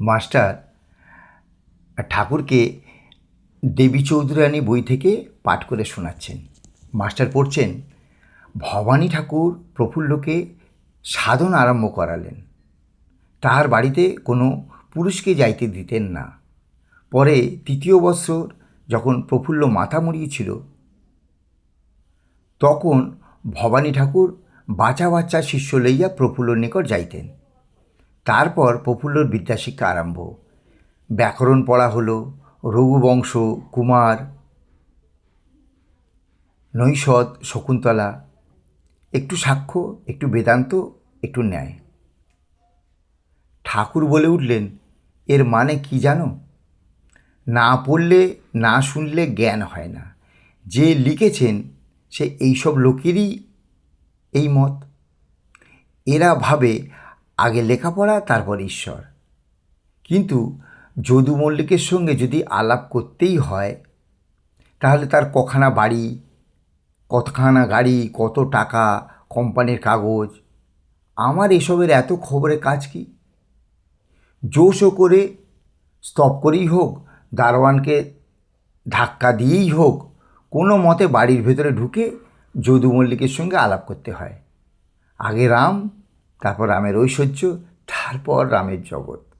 Master, ঠাকুরকে দেবী চৌধুরানী বই থেকে পাঠ করে শোনাচ্ছেন। মাস্টার পড়ছেন, ভবানী ঠাকুর প্রফুল্লকে সাধন আরম্ভ করালেন। তাহার বাড়িতে কোনো পুরুষকে যাইতে দিতেন না। পরে তৃতীয় বৎসর যখন প্রফুল্ল মাথা মুড়িয়েছিল, তখন ভবানী ঠাকুর বাচ্চা বাচ্চা শিষ্য লইয়া প্রফুল্লর নিকট যাইতেন। তারপর প্রফুল্লর বিদ্যাশিক্ষা আরম্ভ। ব্যাকরণ পড়া হলো রঘুবংশ, কুমার নৈষদ শকুন্তলা। একটু সাক্ষ্য, একটু বেদান্ত, একটু ন্যায়। ঠাকুর বলে উঠলেন, এর মানে কি জানো? না পড়লে, না শুনলে জ্ঞান হয় না। যে লিখেছেন, সে এইসব লোকেরই এই মত। এরা ভাবে আগে লেখাপড়া, তারপর ঈশ্বর। কিন্তু যদু মল্লিকের সঙ্গে যদি আলাপ করতেই হয়, তাহলে তার কখানা বাড়ি, কতখানা গাড়ি, কত টাকা, কোম্পানির কাগজ, আমার এসবের এত খবরের কাজ কি? জোশও করে স্তব করেই হোক, দারোয়ানকে ধাক্কা দিয়েই হোক, কোনো মতে বাড়ির ভেতরে ঢুকে যদু মল্লিকের সঙ্গে আলাপ করতে হয়। আগে রাম তারপর রামের ঐশ্বর্য তারপর রামের জগৎ।